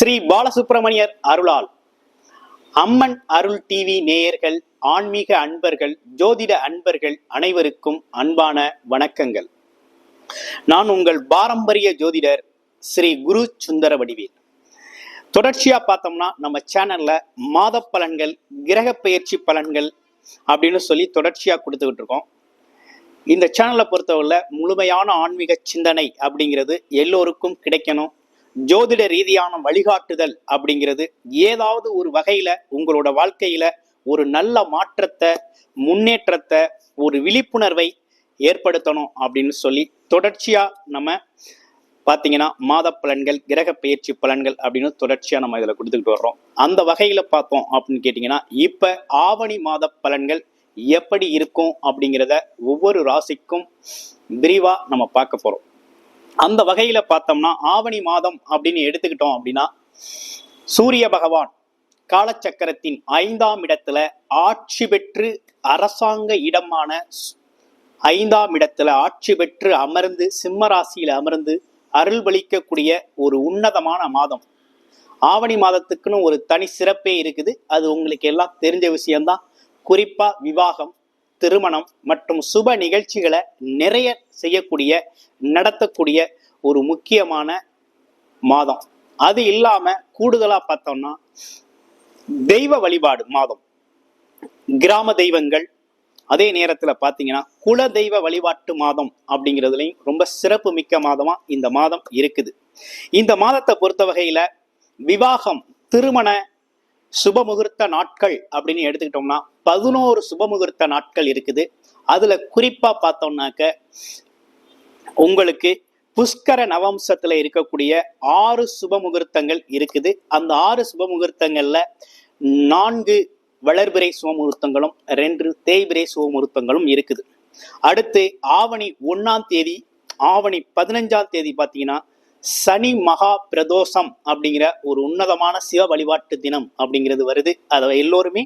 ஸ்ரீ பாலசுப்பிரமணியர் அருளால். அம்மன் அருள் டிவி நேயர்கள் ஆன்மீக அன்பர்கள் ஜோதிட அன்பர்கள் அனைவருக்கும் அன்பான வணக்கங்கள். நான் உங்கள் பாரம்பரிய ஜோதிடர் ஸ்ரீ குரு சுந்தர வடிவேல். தொடர்ச்சியா பார்த்தோம்னா நம்ம சேனல்ல மாத பலன்கள் கிரக பெயர்ச்சி பலன்கள் அப்படின்னு சொல்லி தொடர்ச்சியா கொடுத்துக்கிட்டு இருக்கோம். இந்த சேனலை பொறுத்தவரை முழுமையான ஆன்மீக சிந்தனை அப்படிங்கிறது எல்லோருக்கும் கிடைக்கணும். ஜோதிட ரீதியான வழிகாட்டுதல் அப்படிங்கிறது ஏதாவது ஒரு வகையில உங்களோட வாழ்க்கையில ஒரு நல்ல மாற்றத்தை முன்னேற்றத்தை ஒரு விழிப்புணர்வை ஏற்படுத்தணும் அப்படின்னு சொல்லி தொடர்ச்சியா நம்ம பார்த்தீங்கன்னா மாத பலன்கள் கிரக பயிற்சி பலன்கள் அப்படின்னு தொடர்ச்சியா நம்ம இதில் கொடுத்துக்கிட்டு வர்றோம். அந்த வகையில பார்த்தோம் அப்படின்னு கேட்டிங்கன்னா இப்ப ஆவணி மாத பலன்கள் எப்படி இருக்கும் அப்படிங்கிறத ஒவ்வொரு ராசிக்கும் விரிவா நம்ம பார்க்க போறோம். அந்த வகையில பார்த்தோம்னா ஆவணி மாதம் அப்படின்னு எடுத்துக்கிட்டோம் அப்படின்னா சூரிய பகவான் காலச்சக்கரத்தின் ஐந்தாம் இடத்துல ஆட்சி பெற்று அரசாங்க இடமான ஐந்தாம் இடத்துல ஆட்சி பெற்று அமர்ந்து சிம்ம ராசியில அமர்ந்து அருள்பளிக்கக்கூடிய ஒரு உன்னதமான மாதம். ஆவணி மாதத்துக்குன்னு ஒரு தனி சிறப்பே இருக்குது. அது உங்களுக்கு எல்லாம் தெரிஞ்ச விஷயம்தான். குறிப்பா விவாகம் திருமணம் மற்றும் சுப நிகழ்ச்சிகளை நிறைய செய்யக்கூடிய நடத்தக்கூடிய ஒரு முக்கியமான மாதம். அது இல்லாம கூடுதலா பார்த்தோம்னா தெய்வ வழிபாடு மாதம். கிராம தெய்வங்கள் அதே நேரத்துல பாத்தீங்கன்னா குல தெய்வ வழிபாட்டு மாதம் அப்படிங்கிறதுலையும் ரொம்ப சிறப்பு மிக்க மாதமா இந்த மாதம் இருக்குது. இந்த மாதத்தை பொறுத்த வகையில விவாகம் திருமண சுபமுகூர்த்த நாட்கள் அப்படின்னு எடுத்துக்கிட்டோம்னா பதினோரு சுபமுகூர்த்த நாட்கள் இருக்குது. அதுல குறிப்பா பார்த்தோம்னாக்க உங்களுக்கு புஷ்கர நவம்சத்துல இருக்கக்கூடிய ஆறு சுபமுகூர்த்தங்கள் இருக்குது. அந்த ஆறு சுபமுகூர்த்தங்கள்ல நான்கு வளர்பிறை சுபமுகூர்த்தங்களும் ரெண்டு தேய்பிறை சுபமுகூர்த்தங்களும் இருக்குது. அடுத்து ஆவணி ஒன்னாம் தேதி ஆவணி பதினஞ்சாம் தேதி பார்த்தீங்கன்னா சனி மகா பிரதோஷம் அப்படிங்கிற ஒரு உன்னதமான சிவ வழிபாட்டு தினம் அப்படிங்கிறது வருது. அதை எல்லோருமே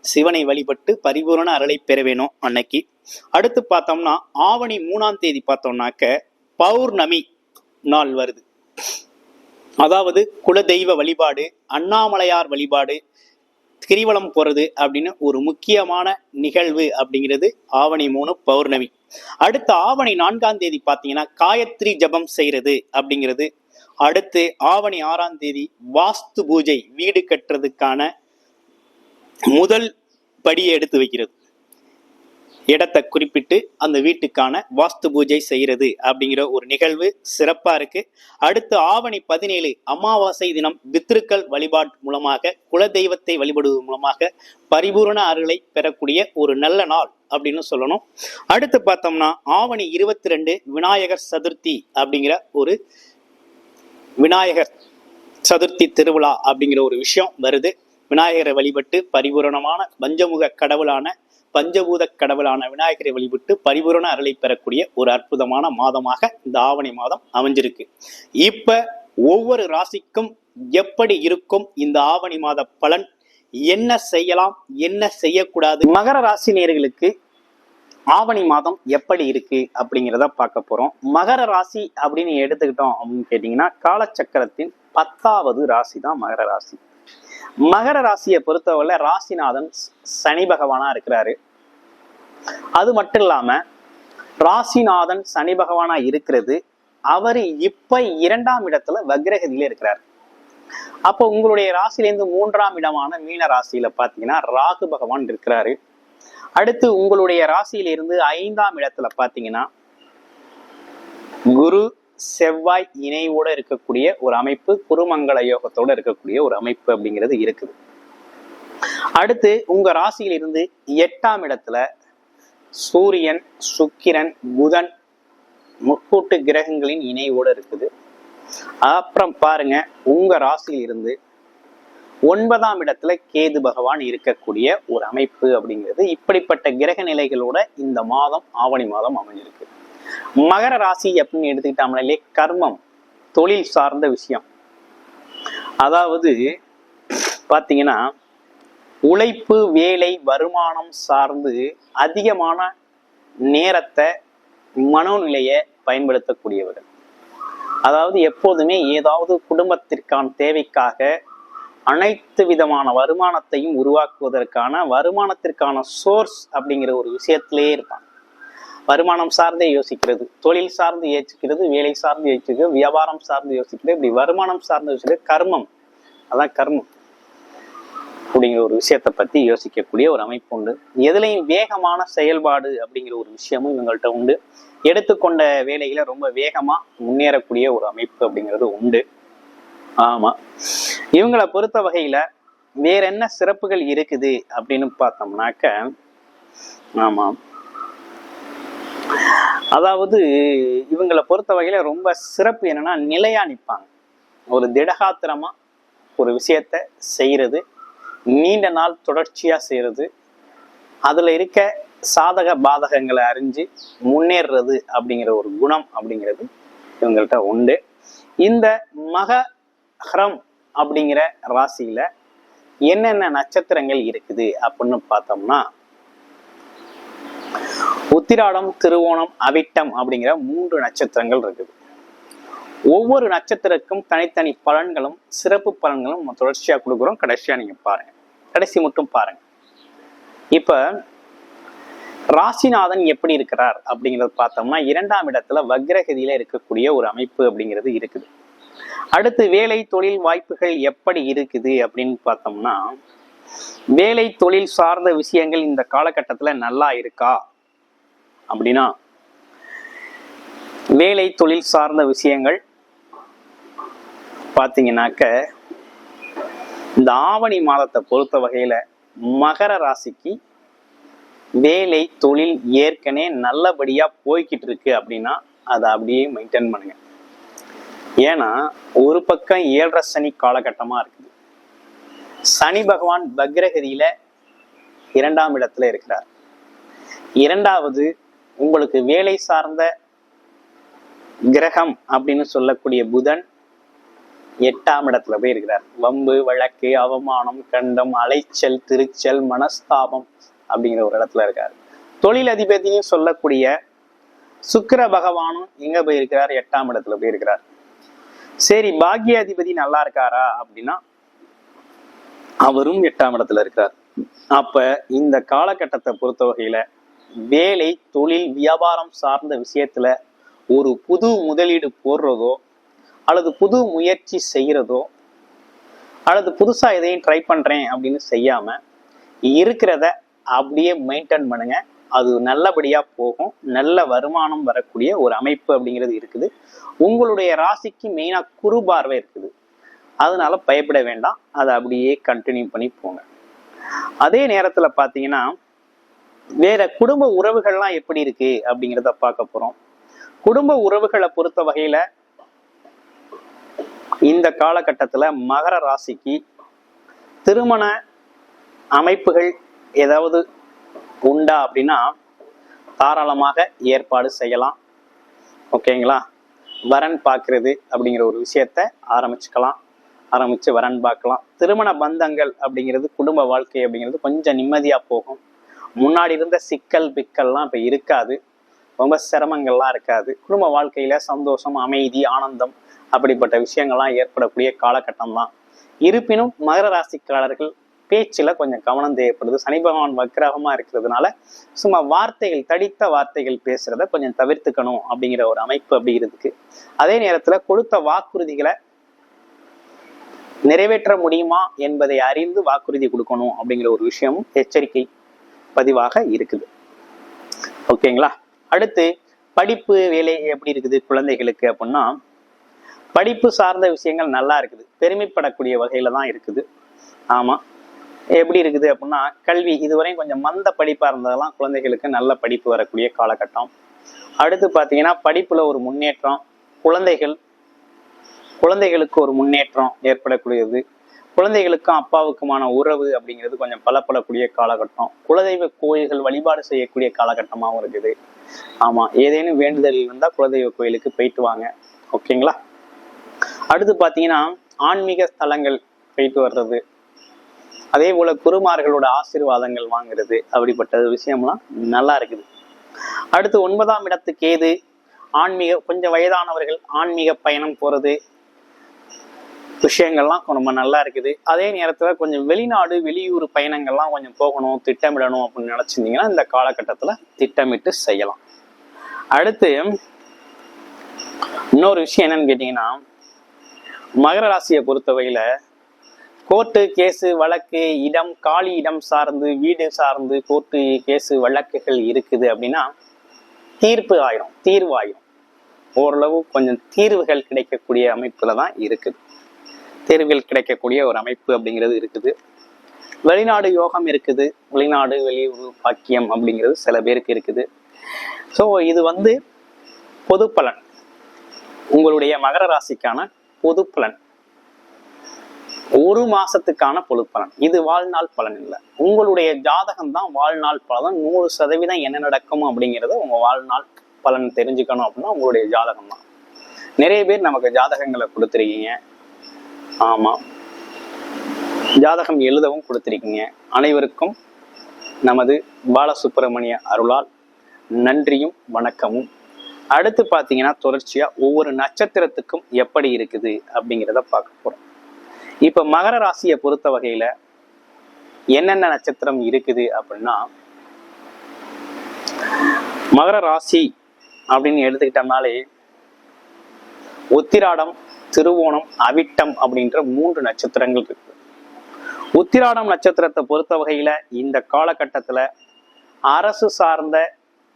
சிவனை வழிபட்டு பரிபூரண அருளை பெற வேணும் அன்னைக்கு. அடுத்து பார்த்தோம்னா ஆவணி மூணாம் தேதி பார்த்தோம்னாக்க பௌர்ணமி நாள் வருது. அதாவது குலதெய்வ வழிபாடு அண்ணாமலையார் வழிபாடு கிரிவலம் போறது அப்படின்னு ஒரு முக்கியமான நிகழ்வு அப்படிங்கிறது ஆவணி மூணு பௌர்ணமி. அடுத்து ஆவணி நான்காம் தேதி பார்த்தீங்கன்னா காயத்ரி ஜபம் செய்யறது அப்படிங்கிறது. அடுத்து ஆவணி ஆறாம் தேதி வாஸ்து பூஜை வீடு கட்டுறதுக்கான முதல் படியை எடுத்து வைக்கிறது. இடத்தை குறிப்பிட்டு அந்த வீட்டுக்கான வாஸ்து பூஜை செய்கிறது அப்படிங்கிற ஒரு நிகழ்வு சிறப்பாக இருக்கு. அடுத்து ஆவணி பதினேழு அமாவாசை தினம் பித்ருக்கள் வழிபாடு மூலமாக குலதெய்வத்தை வழிபடுவது மூலமாக பரிபூரண அருளை பெறக்கூடிய ஒரு நல்ல நாள் அப்படின்னு சொல்லணும். அடுத்து பார்த்தோம்னா ஆவணி இருபத்தி ரெண்டு விநாயகர் சதுர்த்தி அப்படிங்கிற ஒரு விநாயகர் சதுர்த்தி திருவிழா அப்படிங்கிற ஒரு விஷயம் வருது. விநாயகரை வழிபட்டு பரிபூரணமான பஞ்சமுக கடவுளான பஞ்சபூத கடவுளான விநாயகரை வழிபட்டு பரிபூரண அருளை பெறக்கூடிய ஒரு அற்புதமான மாதமாக இந்த ஆவணி மாதம் அமைஞ்சிருக்கு. இப்ப ஒவ்வொரு ராசிக்கும் எப்படி இருக்கும் இந்த ஆவணி மாத பலன்? என்ன செய்யலாம்? என்ன செய்யக்கூடாது? மகர ராசி நேர்களுக்கு ஆவணி மாதம் எப்படி இருக்கு அப்படிங்கிறத பார்க்க போறோம். மகர ராசி அப்படின்னு எடுத்துக்கிட்டோம் அப்படின்னு கேட்டிங்கன்னா காலச்சக்கரத்தின் பத்தாவது ராசி தான் மகர ராசி. மகர ராசியை பொறுத்தவரை ராசிநாதன் ஸ்- சனி பகவானா இருக்கிறாரு. அது மட்டும் இல்லாம ராசிநாதன் சனி பகவானா இருக்கிறது. அவர் இப்ப இரண்டாம் இடத்துல வக்ரகதியில இருக்கிறார். அப்போ உங்களுடைய ராசியிலேருந்து மூன்றாம் இடமான மீன ராசியில பாத்தீங்கன்னா ராகு பகவான் இருக்கிறாரு. அடுத்து உங்களுடைய ராசியிலிருந்து ஐந்தாம் இடத்துல பாத்தீங்கன்னா குரு செவ்வாய் இணைவோட இருக்கக்கூடிய ஒரு அமைப்பு குருமங்கள யோகத்தோட இருக்கக்கூடிய ஒரு அமைப்பு அப்படிங்கிறது இருக்குது. அடுத்து உங்க ராசியில் இருந்து எட்டாம் இடத்துல சூரியன் சுக்கிரன் புதன் முக்கூட்டு கிரகங்களின் இணைவோட இருக்குது. அப்புறம் பாருங்க உங்க ராசியிலிருந்து ஒன்பதாம் இடத்துல கேது பகவான் இருக்கக்கூடிய ஒரு அமைப்பு அப்படிங்கிறது. இப்படிப்பட்ட கிரக நிலைகளோட இந்த மாதம் ஆவணி மாதம் அமைஞ்சிருக்கு. மகர ராசி அப்படின்னு எடுத்துக்கிட்டோம்னாலே கர்மம் தொழில் சார்ந்த விஷயம். அதாவது பாத்தீங்கன்னா உழைப்பு வேலை வருமானம் சார்ந்து அதிகமான நேரத்தை மனோநிலையை பயன்படுத்தக்கூடியவர்கள். அதாவது எப்போதுமே ஏதாவது குடும்பத்திற்கான தேவைக்காக அனைத்து விதமான வருமானத்தையும் உருவாக்குவதற்கான வருமானத்திற்கான சோர்ஸ் அப்படிங்கிற ஒரு விஷயத்திலேயே இருப்பாங்க. வருமானம் சார்ந்தே யோசிக்கிறது தொழில் சார்ந்து யோசிக்கிறது வேலை சார்ந்து யோசிக்கிறது வியாபாரம் சார்ந்து யோசிக்கிறது. இப்படி வருமானம் சார்ந்து யோசிக்கிறது கர்மம். அதான் கர்மம். அப்படிங்கிற ஒரு விஷயத்தை பத்தி யோசிக்கக்கூடிய ஒரு அமைப்பு உண்டு. எதுலையும் வேகமான செயல்பாடு அப்படிங்கிற ஒரு விஷயமும் இவங்கள்ட்ட உண்டு. எடுத்துக்கொண்ட வேலைகளை ரொம்ப வேகமா முன்னேறக்கூடிய ஒரு அமைப்பு அப்படிங்கிறது உண்டு. ஆமா. இவங்களை பொறுத்த வகையில வேற என்ன சிறப்புகள் இருக்குது அப்படின்னு பார்த்தோம்னாக்க ஆமாம் அதாவது இவங்களை பொறுத்த வகையில ரொம்ப சிறப்பு என்னன்னா நிலையா நிற்பாங்க ஒரு திடகாத்திரமா ஒரு விஷயத்த செய்யறது நீண்ட நாள் தொடர்ச்சியா செய்யறது அதுல இருக்க சாதக பாதகங்களை அறிஞ்சு முன்னேறுறது அப்படிங்கிற ஒரு குணம் அப்படிங்கிறது இவங்கள்ட்ட உண்டு. இந்த மகரம் அப்படிங்கிற ராசியில என்னென்ன நட்சத்திரங்கள் இருக்குது அப்படின்னு பார்த்தோம்னா உத்திராடம் திருவோணம் அவிட்டம் அப்படிங்கிற மூன்று நட்சத்திரங்கள் இருக்குது. ஒவ்வொரு நட்சத்திரக்கும் தனித்தனி பலன்களும் சிறப்பு பலன்களும் நம்ம கொடுக்குறோம். கடைசியாக நீங்கள் பாருங்க. கடைசி மட்டும் பாருங்க. இப்போ ராசிநாதன் எப்படி இருக்கிறார் அப்படிங்கிறத பார்த்தோம்னா இரண்டாம் இடத்துல வக்ரகதியில இருக்கக்கூடிய ஒரு அமைப்பு அப்படிங்கிறது இருக்குது. அடுத்து வேலை தொழில் வாய்ப்புகள் எப்படி இருக்குது அப்படின்னு பார்த்தோம்னா வேலை தொழில் சார்ந்த விஷயங்கள் இந்த காலகட்டத்தில் நல்லா இருக்கா? அப்படின்னா வேலை தொழில் சார்ந்த விஷயங்கள் பார்த்தீங்கன்னாக்க இந்த ஆவணி மாதத்தை பொறுத்த வகையில மகர ராசிக்கு வேலை தொழில் ஏற்கனவே நல்லபடியா போய்கிட்டு இருக்கு அப்படின்னா அதை அப்படியே மெயின்டைன் பண்ணுங்க. ஏன்னா ஒரு பக்கம் ஏழரை சனி காலகட்டமா இருக்குது. சனி பகவான் பக்ரகதியில இரண்டாம் இடத்துல இருக்கிறார். இரண்டாவது உங்களுக்கு வேலை சார்ந்த கிரகம் அப்படின்னு சொல்லக்கூடிய புதன் எட்டாம் இடத்துல போய் இருக்கிறார். வம்பு வழக்கு அவமானம் கண்டம் அலைச்சல் திருச்சல் மனஸ்தாபம் அப்படிங்கிற ஒரு இடத்துல இருக்கார். தொழில் அதிபதியும் சொல்லக்கூடிய சுக்கிர பகவானும் எங்க போயிருக்கிறார் எட்டாம் இடத்துல போயிருக்கிறார் சரி பாக்யாதிபதி நல்லா இருக்காரா அப்படின்னா அவரும் எட்டாம் இடத்துல இருக்கார் அப்ப இந்த காலகட்டத்தை பொறுத்த வகையில வேலை தொழில் வியாபாரம் சார்ந்த விஷயத்துல ஒரு புது முதலீடு போடுறதோ அல்லது புது முயற்சி செய்கிறதோ அல்லது புதுசாக எதையும் ட்ரை பண்ணுறேன் அப்படின்னு செய்யாமல் இருக்கிறத அப்படியே மெயின்டைன் பண்ணுங்க. அது நல்லபடியாக போகும். நல்ல வருமானம் வரக்கூடிய ஒரு அமைப்பு அப்படிங்கிறது இருக்குது. உங்களுடைய ராசிக்கு மெயினாக குறுபார்வை இருக்குது. அதனால பயப்பட வேண்டாம். அதை அப்படியே கண்டினியூ பண்ணி போங்க. அதே நேரத்தில் பார்த்தீங்கன்னா வேற குடும்ப உறவுகள்லாம் எப்படி இருக்கு அப்படிங்கிறத பார்க்க போறோம். குடும்ப உறவுகளை பொறுத்த வகையில இந்த காலகட்டத்துல மகர ராசிக்கு திருமண அமைப்புகள் ஏதாவது உண்டா அப்படின்னா தாராளமாக ஏற்பாடு செய்யலாம். ஓகேங்களா வரன் பார்க்கறது அப்படிங்கிற ஒரு விஷயத்த ஆரம்பிச்சுக்கலாம். ஆரம்பிச்சு வரன் பார்க்கலாம். திருமண பந்தங்கள் அப்படிங்கிறது குடும்ப வாழ்க்கை அப்படிங்கிறது கொஞ்சம் நிம்மதியா போகும். முன்னாடி இருந்த சிக்கல் பிக்கல்லாம் இப்போ இருக்காது. ரொம்ப சிரமங்கள்லாம் இருக்காது. குடும்ப வாழ்க்கையில சந்தோஷம் அமைதி ஆனந்தம் அப்படிப்பட்ட விஷயங்கள்லாம் ஏற்படக்கூடிய காலகட்டம் தான் இருப்பினும் மகர ராசிக்காரர்கள் பேச்சில் கொஞ்சம் கவனம் தேவைப்படுது. சனி பகவான் வக்கிரகமா இருக்கிறதுனால சும்மா வார்த்தைகள் தடித்த வார்த்தைகள் பேசுறத கொஞ்சம் தவிர்த்துக்கணும் அப்படிங்கிற ஒரு அமைப்பு அப்படி இருக்கு. அதே நேரத்தில் கொடுத்த வாக்குறுதிகளை நிறைவேற்ற முடியுமா என்பதை அறிந்து வாக்குறுதி கொடுக்கணும் அப்படிங்கிற ஒரு விஷயமும் எச்சரிக்கை பதிவாக இருக்குது. ஓகேங்களா? அடுத்து படிப்பு வேலை எப்படி இருக்குது குழந்தைகளுக்கு அப்படின்னா படிப்பு சார்ந்த விஷயங்கள் நல்லா இருக்குது. பெருமைப்படக்கூடிய வகையில தான் இருக்குது. ஆமா. எப்படி இருக்குது அப்படின்னா கல்வி இதுவரையும் கொஞ்சம் மந்த படிப்பாக இருந்ததெல்லாம் குழந்தைகளுக்கு நல்ல படிப்பு வரக்கூடிய காலகட்டம். அடுத்து பார்த்தீங்கன்னா படிப்பில் ஒரு முன்னேற்றம் குழந்தைகள் குழந்தைகளுக்கு ஒரு முன்னேற்றம் ஏற்படக்கூடியது. குழந்தைகளுக்கும் அப்பாவுக்குமான உறவு அப்படிங்கிறது கொஞ்சம் பலப்படக்கூடிய காலகட்டம். குலதெய்வ கோயில்கள் வழிபாடு செய்யக்கூடிய காலகட்டமாகவும் இருக்குது. ஆமா ஏதேனும் வேண்டுதல் இருந்தால் குலதெய்வ கோயிலுக்கு போயிட்டு வாங்க. ஓகேங்களா? அடுத்து பார்த்தீங்கன்னா ஆன்மீக ஸ்தலங்கள் போயிட்டு வர்றது. அதே போல குருமார்களோட ஆசீர்வாதங்கள் வாங்குறது அப்படிப்பட்ட விஷயம்லாம் நல்லா இருக்குது. அடுத்து ஒன்பதாம் இடத்துக்கு ஏது? ஆன்மீக கொஞ்சம் வயதானவர்கள் ஆன்மீக பயணம் போறது. விஷயங்கள்லாம் ரொம்ப நல்லா இருக்குது. அதே நேரத்தில் கொஞ்சம் வெளிநாடு வெளியூர் பயணங்கள்லாம் கொஞ்சம் போகணும் திட்டமிடணும் அப்படின்னு நினைச்சிருந்தீங்கன்னா இந்த காலகட்டத்தில் திட்டமிட்டு செய்யலாம். அடுத்து இன்னொரு விஷயம் என்னன்னு கேட்டீங்கன்னா மகர ராசியை பொறுத்தவரையில கோர்ட்டு கேஸு வழக்கு இடம் காலி இடம் சார்ந்து வீடு சார்ந்து கோர்ட்டு கேஸு வழக்குகள் இருக்குது அப்படின்னா தீர்ப்பு ஆயிரும் தீர்வாயிரும் ஓரளவு கொஞ்சம் தீர்வுகள் கிடைக்கக்கூடிய அமைப்புல தான் இருக்குது. தேர்வில் கிடைக்கக்கூடிய ஒரு அமைப்பு அப்படிங்கிறது இருக்குது. வெளிநாடு யோகம் இருக்குது. வெளிநாடு வெளியூர் பாக்கியம் அப்படிங்கிறது சில பேருக்கு இருக்குது. ஸோ இது வந்து பொது பலன். உங்களுடைய மகர ராசிக்கான பொது பலன். ஒரு மாசத்துக்கான பொது பலன். இது வாழ்நாள் பலன் இல்லை. உங்களுடைய ஜாதகம் தான் வாழ்நாள் பலன். நூறு சதவீதம் என்ன நடக்கும் அப்படிங்கிறது உங்க வாழ்நாள் பலன் தெரிஞ்சுக்கணும் அப்படின்னா உங்களுடைய ஜாதகம் தான். நிறைய பேர் நமக்கு ஜாதகங்களை கொடுத்துருக்கீங்க. ஆமாம் ஜாதகம் எழுதவும் கொடுத்துருக்கீங்க. அனைவருக்கும் நமது பாலசுப்பிரமணிய அருளால் நன்றியும் வணக்கமும். அடுத்து பார்த்தீங்கன்னா தொடர்ச்சியாக ஒவ்வொரு நட்சத்திரத்துக்கும் எப்படி இருக்குது அப்படிங்கிறத பார்க்க போகிறோம் இப்போ மகர ராசியை பொறுத்த வகையில் என்னென்ன நட்சத்திரம் இருக்குது அப்படின்னா மகர ராசி அப்படின்னு எடுத்துக்கிட்டோம்னாலே உத்திராடம் திருவோணம் அவிட்டம் அப்படின்ற மூன்று நட்சத்திரங்கள் இருக்கு. உத்திராடம் நட்சத்திரத்தை பொறுத்த வகையில இந்த காலகட்டத்துல அரசு சார்ந்த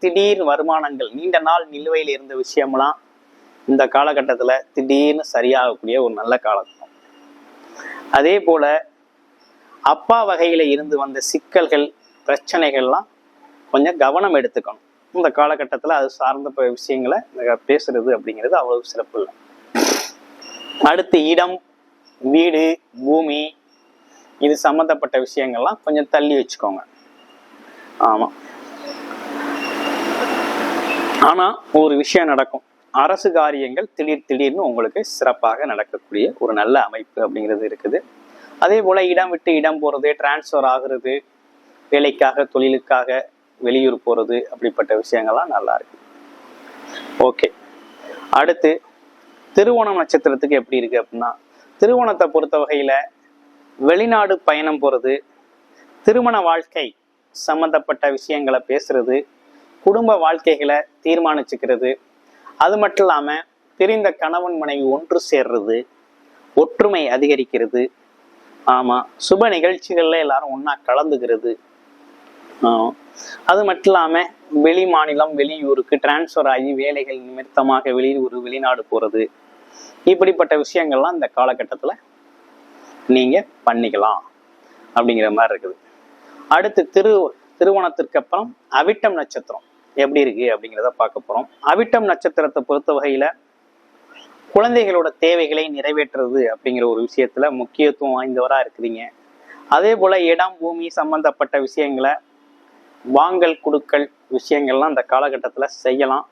திடீர் வருமானங்கள் நீண்ட நாள் நிலுவையில் இருந்த விஷயம்லாம் இந்த காலகட்டத்துல திடீர்னு சரியாகக்கூடிய ஒரு நல்ல காலகட்டம் அதே போல அப்பா வகையில இருந்து வந்த சிக்கல்கள் பிரச்சனைகள்லாம் கொஞ்சம் கவனம் எடுத்துக்கணும். இந்த காலகட்டத்துல அது சார்ந்த விஷயங்களை பேசுறது அப்படிங்கிறது அவ்வளவு சிறப்பு இல்லை. அடுத்து இடம் வீடு பூமி இது சம்மந்தப்பட்ட விஷயங்கள்லாம் கொஞ்சம் தள்ளி வச்சுக்கோங்க. ஆமாம் ஆனால் ஒரு விஷயம் நடக்கும். அரசு காரியங்கள் திடீர் திடீர்னு உங்களுக்கு சிறப்பாக நடக்கக்கூடிய ஒரு நல்ல அமைப்பு அப்படிங்கிறது இருக்குது. அதே போல் இடம் விட்டு இடம் போகிறது டிரான்ஸ்ஃபர் ஆகுறது வேலைக்காக தொழிலுக்காக வெளியூர் போகிறது அப்படிப்பட்ட விஷயங்கள்லாம் நல்லா இருக்கு. ஓகே அடுத்து திருவோணம் நட்சத்திரத்துக்கு எப்படி இருக்கு அப்படின்னா திருவோணத்தை பொறுத்த வகையில வெளிநாடு பயணம் போறது திருமண வாழ்க்கை சம்பந்தப்பட்ட விஷயங்களை பேசுறது குடும்ப வாழ்க்கைகளை தீர்மானிச்சுக்கிறது அது மட்டும் இல்லாம பிரிந்த கணவன் மனைவி ஒன்று சேர்றது ஒற்றுமை அதிகரிக்கிறது ஆமா சுப நிகழ்ச்சிகள்ல எல்லாரும் ஒன்றா கலந்துக்கிறது அது மட்டும் இல்லாம வெளி மாநிலம் வெளியூருக்கு டிரான்ஸ்ஃபர் ஆகி வேலைகள் நிமித்தமாக வெளியூர் வெளிநாடு போறது இப்படிப்பட்ட விஷயங்கள்லாம் இந்த காலகட்டத்துல நீங்க பண்ணிக்கலாம் அப்படிங்கிற மாதிரி இருக்குது. அடுத்து திரு திருவோணத்திற்கு அப்புறம் அவிட்டம் நட்சத்திரம் எப்படி இருக்கு அப்படிங்கிறத பார்க்க போறோம். அவிட்டம் நட்சத்திரத்தை பொறுத்த வகையில் குழந்தைகளோட தேவைகளை நிறைவேற்றுறது அப்படிங்கிற ஒரு விஷயத்துல முக்கியத்துவம் வாய்ந்தவரா இருக்கிறீங்க. அதே போல இடம் பூமி சம்பந்தப்பட்ட விஷயங்களை வாங்கல் கொடுக்கல் விஷயங்கள்லாம் இந்த காலகட்டத்துல செய்யலாம்.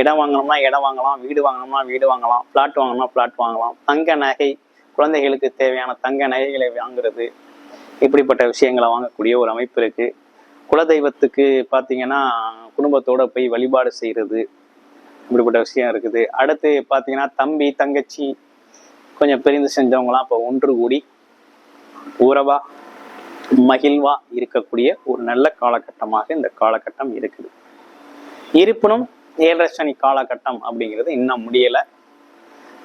இடம் வாங்கணும்னா இடம் வாங்கலாம் வீடு வாங்கணும்னா வீடு வாங்கலாம் பிளாட் வாங்கணும்னா பிளாட் வாங்கலாம். தங்க நகை குழந்தைகளுக்கு தேவையான தங்க நகைகளை வாங்குறது இப்படிப்பட்ட விஷயங்களை வாங்கக்கூடிய ஒரு அமைப்பு இருக்கு. குலதெய்வத்துக்கு பார்த்தீங்கன்னா குடும்பத்தோட போய் வழிபாடு செய்கிறது இப்படிப்பட்ட விஷயம் இருக்குது. அடுத்து பார்த்தீங்கன்னா தம்பி தங்கச்சி கொஞ்சம் பிரிந்து செஞ்சவங்களாம் இப்போ ஒன்று கூடி உறவா மகிழ்வா இருக்கக்கூடிய ஒரு நல்ல காலகட்டமாக இந்த காலகட்டம் இருக்குது. இருப்பினும் ஏழரை சனி காலகட்டம் அப்படிங்கிறது இன்னும் முடியல.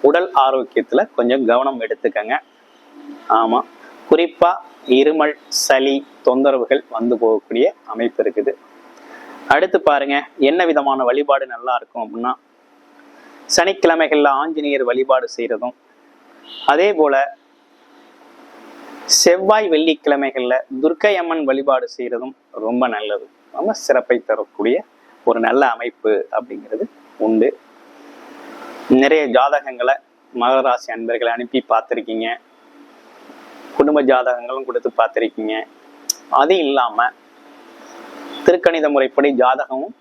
உடல் ஆரோக்கியத்துல கொஞ்சம் கவனம் எடுத்துக்கங்க. ஆமா. குறிப்பா இருமல் சளி தொந்தரவுகள் வந்து போகக்கூடிய அமைப்பு இருக்குது. அடுத்து பாருங்க என்ன விதமான வழிபாடு நல்லா இருக்கும் அப்படின்னா சனிக்கிழமைகள்ல ஆஞ்சநேயர் வழிபாடு செய்யறதும் அதே போல செவ்வாய் வெள்ளிக்கிழமைகள்ல துர்க்கை அம்மன் வழிபாடு செய்யறதும் ரொம்ப நல்லது. ரொம்ப சிறப்பை தரக்கூடிய ஒரு நல்ல அமைப்பு அப்படிங்கிறது உண்டு. நிறைய ஜாதகங்களை மகராசி அன்பர்களை அனுப்பி பார்த்துருக்கீங்க. குடும்ப ஜாதகங்களும் கொடுத்து பார்த்துருக்கீங்க. அது இல்லாமல் திருக்கணித முறைப்படி ஜாதகமும்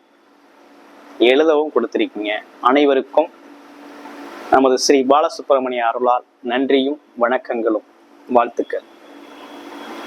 எழுதவும் கொடுத்துருக்கீங்க. அனைவருக்கும் நமது ஸ்ரீ பாலசுப்பிரமணிய அருளால் நன்றியும் வணக்கங்களும். வாழ்த்துக்கள்.